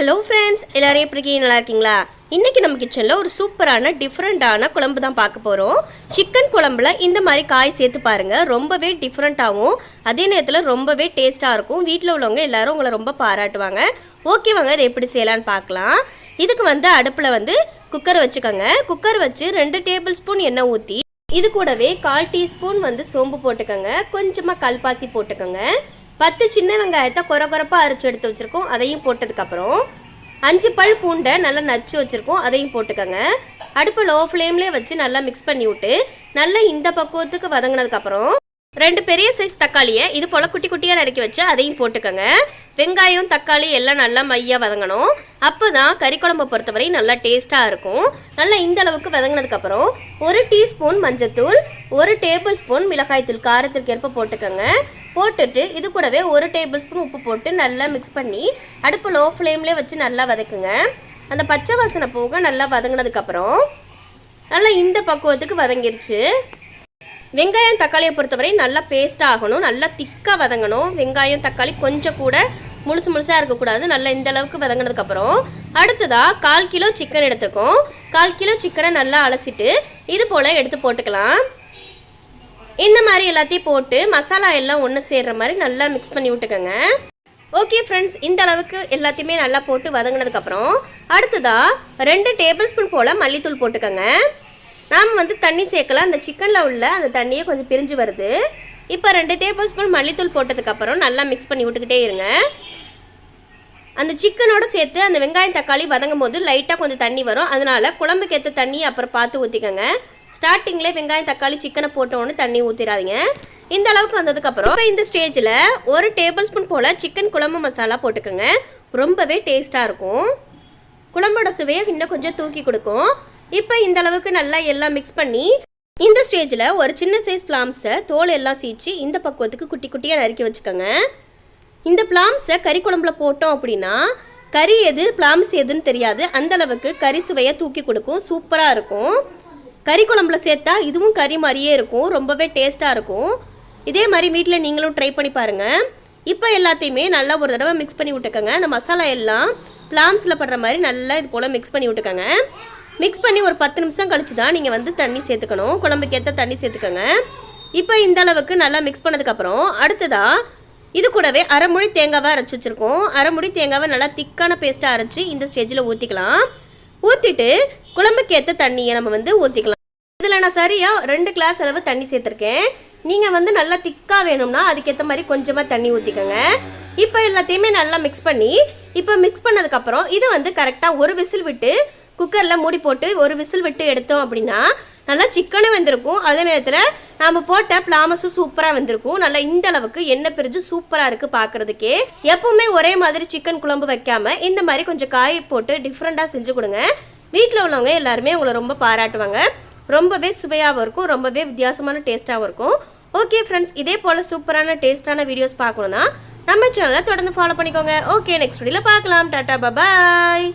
Hello friends எல்லோரும் எப்படி இருக்கீங்க? நல்லா இருக்கீங்களா? இன்றைக்கி நம்ம கிச்சனில் ஒரு சூப்பரான டிஃப்ரெண்ட்டான குழம்பு தான் பார்க்க போகிறோம் சிக்கன் குழம்புல இந்த மாதிரி காய் சேர்த்து பாருங்கள் ரொம்பவே டிஃப்ரெண்ட்டாகவும் அதே நேரத்தில் ரொம்பவே டேஸ்ட்டாக இருக்கும். வீட்டில் உள்ளவங்க எல்லாரும் உங்களை ரொம்ப பாராட்டுவாங்க. ஓகே வாங்க இதை எப்படி செய்யலான்னு பார்க்கலாம். இதுக்கு வந்து அடுப்பில் வந்து குக்கர் வச்சுக்கோங்க. குக்கர் வச்சு ரெண்டு டேபிள் ஸ்பூன் எண்ணெய் ஊற்றி இது கூடவே கால் டீஸ்பூன் வந்து சோம்பு போட்டுக்கோங்க. கொஞ்சமாக கல்பாசி போட்டுக்கோங்க. பத்து சின்ன வெங்காயத்தை குறை குறைப்பாக அரைச்சி எடுத்து வச்சுருக்கோம். அதையும் போட்டதுக்கப்புறம் அஞ்சு பல் பூண்டை நல்லா நச்சு வச்சுருக்கோம். அதையும் போட்டுக்கோங்க. அடுப்பு லோ ஃப்ளேம்லேயே வச்சு நல்லா மிக்ஸ் பண்ணி விட்டு நல்லா இந்த பக்குவத்துக்கு வதங்கினதுக்கப்புறம் ரெண்டு பெரிய சைஸ் தக்காளியை இது போல் குட்டி குட்டியாக நறுக்கி வச்சு அதையும் போட்டுக்கோங்க. வெங்காயம் தக்காளி எல்லாம் நல்லா மையாக வதங்கணும். அப்போ தான் கறி குழம்பை பொறுத்தவரை நல்லா டேஸ்ட்டாக இருக்கும். நல்லா இந்த அளவுக்கு வதங்கினதுக்கப்புறம் ஒரு டீஸ்பூன் மஞ்சத்தூள் ஒரு டேபிள் ஸ்பூன் மிளகாய்த்தூள் காரத்திற்கு ஏற்ப போட்டுக்கோங்க. போட்டுட்டு இது கூடவே ஒரு டேபிள் ஸ்பூன் உப்பு போட்டு நல்லா மிக்ஸ் பண்ணி அடுப்பு லோ ஃப்ளேம்லேயே வச்சு நல்லா வதக்குங்க. அந்த பச்சை வாசனை போக நல்லா வதங்கினதுக்கப்புறம் நல்லா இந்த பக்குவத்துக்கு வதங்கிருச்சு. வெங்காயம் தக்காளியை பொறுத்தவரை நல்லா பேஸ்ட் ஆகணும் நல்லா திக்காக வதங்கணும். வெங்காயம் தக்காளி கொஞ்சம் கூட முழுசு முழுசாக இருக்கக்கூடாது. நல்லா இந்த அளவுக்கு வதங்கினதுக்கப்புறம் அடுத்ததாக கால் கிலோ சிக்கன் எடுத்துருக்கோம். கால் கிலோ சிக்கனை நல்லா அலசிட்டு இது போல் எடுத்து போட்டுக்கலாம். இந்த மாதிரி எல்லாத்தையும் போட்டு மசாலா எல்லாம் ஒன்று சேர்கிற மாதிரி நல்லா மிக்ஸ் பண்ணி விட்டுக்கோங்க. ஓகே ஃப்ரெண்ட்ஸ் இந்த அளவுக்கு எல்லாத்தையுமே நல்லா போட்டு வதங்கினதுக்கப்புறம் அடுத்ததாக ரெண்டு டேபிள் ஸ்பூன் போல் மல்லித்தூள் போட்டுக்கோங்க. நாம் வந்து தண்ணி சேர்க்கலாம். அந்த சிக்கனில் உள்ள அந்த தண்ணியே கொஞ்சம் பிரிஞ்சு வருது. இப்போ ரெண்டு டேபிள் ஸ்பூன் மல்லித்தூள் போட்டதுக்கப்புறம் நல்லா மிக்ஸ் பண்ணி விட்டுக்கிட்டே இருங்க. அந்த சிக்கனோட சேர்த்து அந்த வெங்காயம் தக்காளி வதங்கும் போது லைட்டாக கொஞ்சம் தண்ணி வரும். அதனால் குழம்புக்கு ஏற்ற தண்ணி அப்புறம் பார்த்து ஊற்றிக்கோங்க ஸ்டார்டிங்கில் வெங்காயம் தக்காளி சிக்கனை போட்டோன்னு தண்ணி ஊற்றிடாதீங்க இந்த அளவுக்கு வந்ததுக்கப்புறம் இப்போ இந்த ஸ்டேஜில் ஒரு டேபிள் ஸ்பூன் போல் சிக்கன் குழம்பு மசாலா போட்டுக்கோங்க. ரொம்பவே டேஸ்ட்டாக இருக்கும். குழம்போட சுவையை இன்னும் கொஞ்சம் தூக்கி கொடுக்கும். இப்போ இந்த அளவுக்கு நல்லா எல்லாம் மிக்ஸ் பண்ணி இந்த ஸ்டேஜில் ஒரு சின்ன சைஸ் பிளாம்ஸை தோல் எல்லாம் சீச்சு இந்த பக்குவத்துக்கு குட்டி குட்டியாக நறுக்கி வச்சுக்கோங்க. இந்த பிளாம்ஸை கறி குழம்புல போட்டோம் அப்படின்னா கறி எது பிளாம்ஸ் எதுன்னு தெரியாது. அந்தளவுக்கு கறி சுவையை தூக்கி கொடுக்கும். சூப்பராக இருக்கும். கறி குழம்புல சேர்த்தா இதுவும் கறி மாதிரியே இருக்கும். ரொம்பவே டேஸ்ட்டாக இருக்கும். இதே மாதிரி வீட்டில் நீங்களும் ட்ரை பண்ணி பாருங்கள் இப்போ எல்லாத்தையுமே நல்லா ஒரு தடவை மிக்ஸ் பண்ணி விட்டுக்கோங்க. அந்த மசாலா எல்லாம் பிளாம்ஸில் படுற மாதிரி நல்லா இது போல் மிக்ஸ் பண்ணி விட்டுக்கோங்க. மிக்ஸ் பண்ணி ஒரு பத்து நிமிஷம் கழிச்சு தான் நீங்கள் வந்து தண்ணி சேர்த்துக்கணும். குழம்புக்கு ஏற்ற தண்ணி சேர்த்துக்கோங்க. இப்போ இந்த அளவுக்கு நல்லா மிக்ஸ் பண்ணதுக்கப்புறம் அடுத்ததாக இது கூடவே அரைமுடி தேங்காவை அரைச்சி வச்சுருக்கோம். அரைமுடி தேங்காவை நல்லா திக்கான பேஸ்ட்டாக அரைச்சி இந்த ஸ்டேஜில் ஊற்றிக்கலாம் ஊற்றிட்டு குழம்புக்கு ஏற்ற தண்ணியை நம்ம வந்து ஊற்றிக்கலாம் இதில் நான் சரியாக ரெண்டு கிளாஸ் அளவு தண்ணி சேர்த்துருக்கேன். நீங்கள் வந்து நல்லா திக்காக வேணும்னா அதுக்கேற்ற மாதிரி கொஞ்சமாக தண்ணி ஊற்றிக்கோங்க இப்போ எல்லாத்தையுமே நல்லா மிக்ஸ் பண்ணி இப்போ மிக்ஸ் பண்ணதுக்கப்புறம் இதை வந்து கரெக்டாக ஒரு விசில் விட்டு குக்கரில் மூடி போட்டு ஒரு விசில் விட்டு எடுத்தோம் அப்படின்னா நல்லா சிக்கனும் வந்திருக்கும். அதே நேரத்தில் நாம் போட்ட பிளாமஸும் சூப்பராக வந்திருக்கும். நல்லா இந்த அளவுக்கு எண்ணெய் பிரிஞ்சு சூப்பராக இருக்குது பார்க்குறதுக்கே. எப்பவுமே ஒரே மாதிரி சிக்கன் குழம்பு வைக்காம இந்த மாதிரி கொஞ்சம் காய் போட்டு டிஃப்ரெண்ட்டாக செஞ்சு கொடுங்க. வீட்டில் உள்ளவங்க எல்லாருமே உங்களை ரொம்ப பாராட்டுவாங்க. ரொம்பவே சுவையாகவும் இருக்கும் ரொம்பவே வித்தியாசமான டேஸ்ட்டாகவும் இருக்கும். ஓகே ஃப்ரெண்ட்ஸ் இதே போல் சூப்பரான டேஸ்ட்டான வீடியோஸ் பார்க்கணுன்னா நம்ம சேனலை தொடர்ந்து ஃபாலோ பண்ணிக்கோங்க. ஓகே நெக்ஸ்ட் வீடியோவில் பார்க்கலாம். Tata bye bye